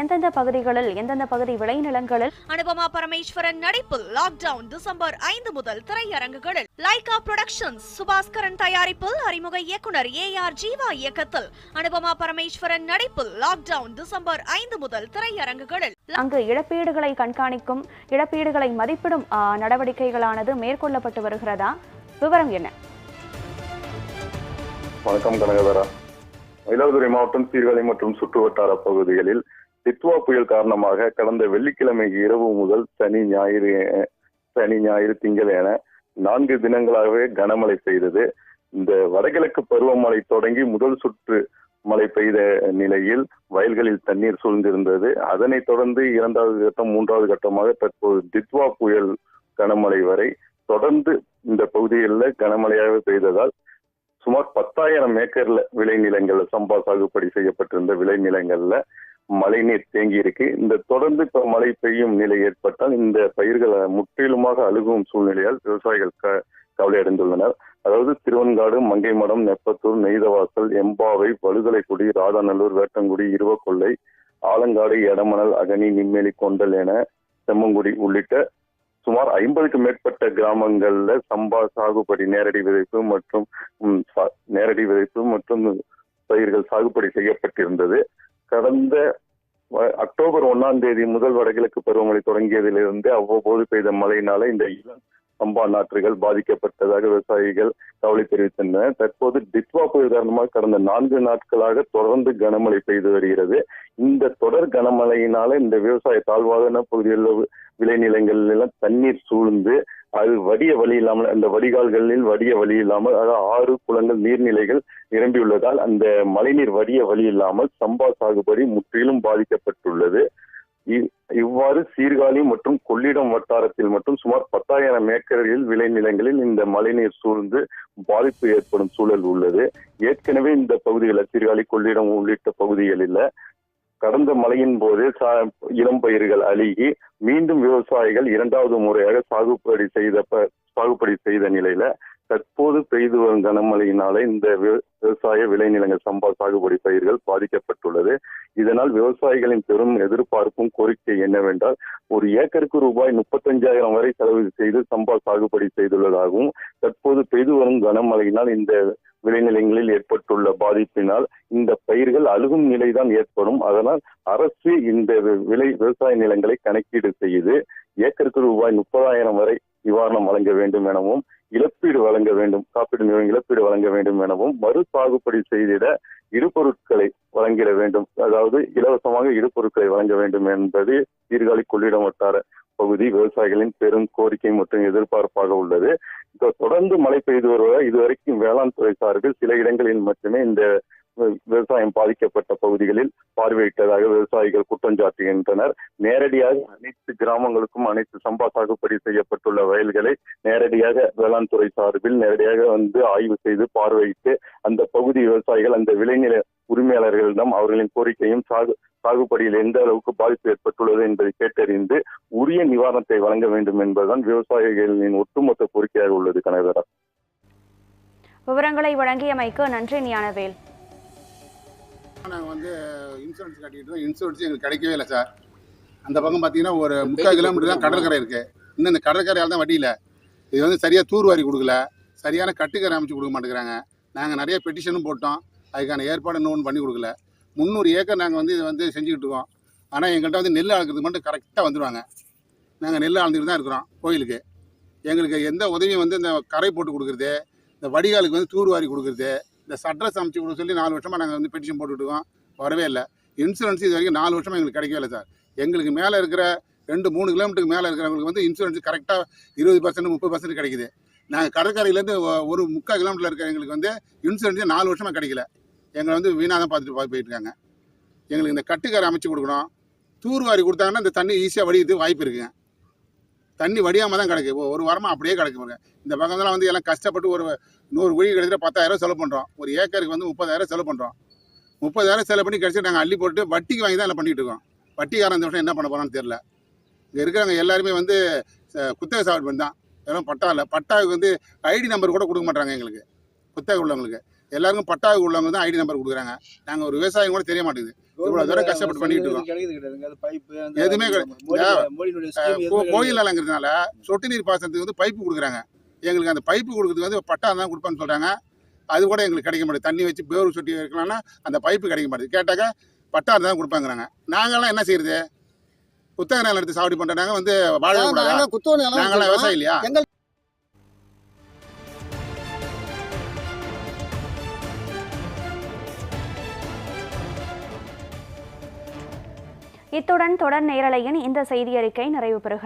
எந்தெந்த பகுதிகளில் எந்தெந்த பகுதி விளைநிலங்களில்? அனுபமா பரமேஸ்வரன் நடிப்பில் லாக்டவுன் டிசம்பர் ஐந்து முதல் திரையரங்குகளில். லைகா புரொடக்ஷன்ஸ் சுபாஸ்கரன் தயாரிப்பில் அறிமுக இயக்குனர் ஏ ஆர் ஜீவா இயக்கத்தில். அனுபமா பரமேஸ்வரன் நடிப்பில் லாக்டவுன் டிசம்பர் ஐந்து முதல் திரையரங்குகளில். அங்கு இழப்பீடுகளை கண்காணிக்கும் இழப்பீடுகளை மதிப்பிடும் நடவடிக்கைகளானது மேற்கொள்ளப்பட்டு வருகிறதா? விவரம் என்ன? வணக்கம் கனகதரா மயிலாடுதுறை மாவட்டம் சீர்காழி மற்றும் சுற்றுவட்டார பகுதிகளில் சித்வா புயல் காரணமாக கடந்த வெள்ளிக்கிழமை இரவு முதல் சனி ஞாயிறு சனி ஞாயிறு திங்கள் என நான்கு தினங்களாகவே கனமழை பெய்தது. இந்த வடகிழக்கு பருவமழை தொடங்கி முதல் சுற்று மழை பெய்த நிலையில் வயல்களில் தண்ணீர் சூழ்ந்திருந்தது. அதனைத் தொடர்ந்து இரண்டாவது கட்டம் மூன்றாவது கட்டமாக தற்போது தித்வா புயல் கனமழை வரை தொடர்ந்து இந்த பகுதிகளில் கனமழையாக பெய்ததால் சுமார் பத்தாயிரம் ஏக்கர்ல விளைநிலங்கள்ல சம்பா சாகுபடி செய்யப்பட்டிருந்த விளைநிலங்கள்ல மழைநீர் தேங்கி இருக்கு இந்த தொடர்ந்து இப்ப மழை பெய்யும் நிலை ஏற்பட்டால் இந்த பயிர்களை முற்றிலுமாக அழுகும் சூழ்நிலையால் விவசாயிகள் க கவலை அடைந்துள்ளனர் அதாவது திருவன்காடு மங்கைமடம் நெப்பத்தூர் நெய்தவாசல் எம்பாவை பழுதலைக்குடி ராதாநல்லூர் வேட்டங்குடி இருவக்கொல்லை ஆலங்காடு எடமணல் அகனி நிம்மேலி கொண்டல் என செம்மங்குடி உள்ளிட்ட சுமார் ஐம்பதுக்கு மேற்பட்ட கிராமங்கள்ல சம்பா சாகுபடி நேரடி விதைப்பு மற்றும் நேரடி விதைப்பு மற்றும் பயிர்கள் சாகுபடி செய்யப்பட்டிருந்தது. கடந்த அக்டோபர் ஒன்னாம் தேதி முதல் வடகிழக்கு பருவமழை தொடங்கியதிலிருந்து அவ்வப்போது பெய்த மழையினால இந்த இளம் சம்பா நாற்றுகள் பாதிக்கப்பட்டதாக விவசாயிகள் கவலை தெரிவித்தனர் தற்போது டிட்வா புயல் காரணமாக கடந்த நான்கு நாட்களாக தொடர்ந்து கனமழை பெய்து வருகிறது. இந்த தொடர் கனமழையினால இந்த விவசாய தாழ்வான பகுதிகளில் விளைநிலங்கள் எல்லாம் தண்ணீர் சூழ்ந்து அது வடிய வழி இல்லாமல் அந்த வடிகால்களில் வடிய வழி இல்லாமல் அதாவது ஆறு குளங்கள் நீர்நிலைகள் நிரம்பியுள்ளதால் அந்த மழைநீர் வடிய வழி இல்லாமல் சம்பா சாகுபடி முற்றிலும் பாதிக்கப்பட்டுள்ளது. இவ்வாறு சீர்காழி மற்றும் கொள்ளிடம் வட்டாரத்தில் மட்டும் சுமார் பத்தாயிரம் ஏக்கரில் விளைநிலங்களில் இந்த மழைநீர் சூழ்ந்து பாதிப்பு ஏற்படும் சூழல் உள்ளது. ஏற்கனவே இந்த பகுதிகளில் சீர்காழி கொள்ளிடம் உள்ளிட்ட பகுதிகளில் கடந்த மழையின் போது சா- இளம் பயிர்கள் அழுகி மீண்டும் விவசாயிகள் இரண்டாவது முறையாக சாகுபடி செய்த ப- சாகுபடி செய்த நிலையில தற்போது பெய்து வரும் கனமழையினால இந்த விவசாய விளைநிலங்கள் சம்பா சாகுபடி பயிர்கள் பாதிக்கப்பட்டுள்ளது. இதனால் விவசாயிகளின் பெரும் எதிர்பார்ப்பும் கோரிக்கை என்னவென்றால் ஒரு ஏக்கருக்கு ரூபாய் முப்பத்தஞ்சாயிரம் வரை செலவு செய்து சம்பா சாகுபடி செய்துள்ளதாகவும் தற்போது பெய்து வரும் கனமழையினால் இந்த விளைநிலங்களில் ஏற்பட்டுள்ள பாதிப்பினால் இந்த பயிர்கள் அழுகும் நிலைதான் ஏற்படும். அதனால் அரசு இந்த வி- விளை விவசாய நிலங்களை கணக்கீடு செய்து ஏக்கருக்கு ரூபாய் முப்பதாயிரம் வரை நிவாரணம் வழங்க வேண்டும் எனவும் இழப்பீடு வழங்க வேண்டும் காப்பீடு நிறுவனம் இழப்பீடு வழங்க வேண்டும் எனவும் மறு சாகுபடி செய்திட இருபொருட்களை வழங்கிட வேண்டும். அதாவது இலவசமாக இருபொருட்களை வழங்க வேண்டும் என்பது சீர்காழி கொள்ளிடம் வட்டார பகுதி விவசாயிகளின் பெரும் கோரிக்கை மற்றும் எதிர்பார்ப்பாக உள்ளது. இப்போ தொடர்ந்து மழை பெய்து வருவதால் இதுவரைக்கும் வேளாண் துறை சார்பில் சில இடங்களில் மட்டுமே இந்த விவசாயம் பாதிக்கப்பட்ட பகுதிகளில் பார்வையிட்டதாக விவசாயிகள் குற்றம் சாட்டுகின்றனர். நேரடியாக அனைத்து கிராமங்களுக்கும் அனைத்து சம்பா சாகுபடி செய்யப்பட்டுள்ள வயல்களை நேரடியாக வேளாண் துறை சார்பில் நேரடியாக வந்து ஆய்வு செய்து பார்வையிட்டு அந்த பகுதி விவசாயிகள் அந்த விளைநில உரிமையாளர்களிடம் அவர்களின் கோரிக்கையும் சாகு சாகுபடியில் எந்த அளவுக்கு பாதிப்பு ஏற்பட்டுள்ளது என்பதை கேட்டறிந்து உரிய நிவாரணத்தை வழங்க வேண்டும் என்பதுதான் விவசாயிகளின் ஒட்டுமொத்த கோரிக்கையாக உள்ளது கனகரா விவரங்களை வழங்கியமைக்கு நன்றி ஞானவேல். நாங்கள் வந்து இன்சூரன்ஸ் கட்டிட்டு இருக்கோம் இன்சூரன்ஸ் எங்களுக்கு கிடைக்கவே இல்லை சார் அந்த பக்கம் பார்த்தீங்கன்னா ஒரு முக்கால் கிலோமீட்டர் தான் கடற்கரை இருக்குது இன்னும் இந்த கடற்கரையால் தான் வட்டி இல்லை இது வந்து சரியாக தூர்வாரி கொடுக்கல. சரியான கட்டுக்கரை அமைச்சு கொடுக்க மாட்டேங்கிறாங்க. நாங்கள் நிறைய பெட்டிஷனும் போட்டோம். அதுக்கான ஏற்பாடு இன்னும் பண்ணி கொடுக்கல. முந்நூறு ஏக்கர் நாங்கள் வந்து இதை வந்து செஞ்சுக்கிட்டு இருக்கோம். ஆனால் எங்கள்கிட்ட வந்து நெல் அளக்கிறதுக்கு மட்டும் கரெக்டாக வந்துடுவாங்க நாங்கள் நெல் அளந்துட்டு தான் இருக்கிறோம் கோயிலுக்கு. எங்களுக்கு எந்த உதவியும் வந்து இந்த கரை போட்டு கொடுக்குறது இந்த வடிகாலுக்கு வந்து தூர்வாரி கொடுக்குறது இந்த சட்ரஸ் அமைச்சு கொடுக்க சொல்லி நாலு வருஷமாக நாங்கள் வந்து பெட்டிஷன் போட்டுட்டு இருக்கோம். வரவே இல்லை. இன்சூரன்ஸ் இது வரைக்கும் நாலு வருஷமாக எங்களுக்கு கிடைக்கவே இல்லை சார். எங்களுக்கு மேலே இருக்கிற ரெண்டு மூணு கிலோமீட்டருக்கு மேலே இருக்கிறவங்களுக்கு வந்து இன்சூரன்ஸ் கரெக்டாக இருபது பர்சன்ட் முப்பது பர்சன்ட் கிடைக்குது. நாங்கள் கடற்கரையிலேருந்து ஒரு முக்கால் கிலோமீட்டரில் இருக்கிற எங்களுக்கு வந்து இன்சூரன்ஸே நாலு வருஷமாக கிடைக்கல. எங்களை வந்து வீணாக தான் பார்த்துட்டு போயிட்டுருக்காங்க. எங்களுக்கு இந்த கட்டுக்கார அமைச்சு கொடுக்கணும். தூர்வாரி கொடுத்தாங்கன்னா இந்த தண்ணி ஈஸியாக வடிக்கிறதுக்கு வாய்ப்பு இருக்குங்க தண்ணி வடியாமல் தான் கிடைக்கும் ஒரு வாரமாக அப்படியே கிடைக்கும் பாருங்க. இந்த பக்கம்லாம் வந்து எல்லாம் கஷ்டப்பட்டு ஒரு நூறு குழி கிடைச்சிட்டு பத்தாயிரம் செலவு பண்ணுறோம் ஒரு ஏக்கருக்கு வந்து முப்பதாயிரம் செலவு பண்ணுறோம் முப்பதாயிரம் செலவு பண்ணி கிடச்சி நாங்கள் அள்ளி போட்டு வட்டிக்கு வாங்கி தான் எல்லாம் பண்ணிட்டு இருக்கோம். வட்டிக்காரன் இந்த வருஷம் என்ன பண்ண போகிறான்னு தெரில இங்கே இருக்கிறவங்க எல்லாருமே வந்து குத்தகை சாவடி பண்ணி தான். வெறும் பட்டா இல்லை. பட்டாவுக்கு வந்து ஐடி நம்பர் கூட கொடுக்க மாட்டாங்க எங்களுக்கு. குத்தகை உள்ளவங்களுக்கு. எல்லாருக்கும் பட்டாவுக்கு உள்ளவங்க தான் ஐடி நம்பர் கொடுக்குறாங்க. நாங்கள் ஒரு விவசாயம் கூட தெரிய மாட்டேங்குது. இவ்வளவு தூரம் கஷ்டப்பட்டு பண்ணிட்டு இருக்கோம். எதுவுமே. கோயில் நிலங்கிறதுனால சொட்டு நீர் பாசனத்துக்கு வந்து பைப்பு கொடுக்குறாங்க. எங்களுக்கு அந்த பைப்பு கொடுக்குறதுக்கு வந்து பட்டா தான் கொடுப்பேன்னு சொல்றாங்க. அது கூட எங்களுக்கு கிடைக்க மாட்டேது தண்ணி வச்சு பேரு சொட்டி வைக்கலாம்னா அந்த பைப்பு கிடைக்க மாட்டேது கேட்டாக்க பட்டா தான் கொடுப்பாங்கிறாங்க. நாங்கெல்லாம் என்ன செய்யறது? குத்தகை நிலம் எடுத்து சாவடி பண்றாங்க வந்து எல்லாம் நாங்களாம். விவசாயம் இல்லையா? இத்துடன் தொடர் நேரலையின் இந்த செய்தி அறிக்கை நிறைவு பெறுகிறது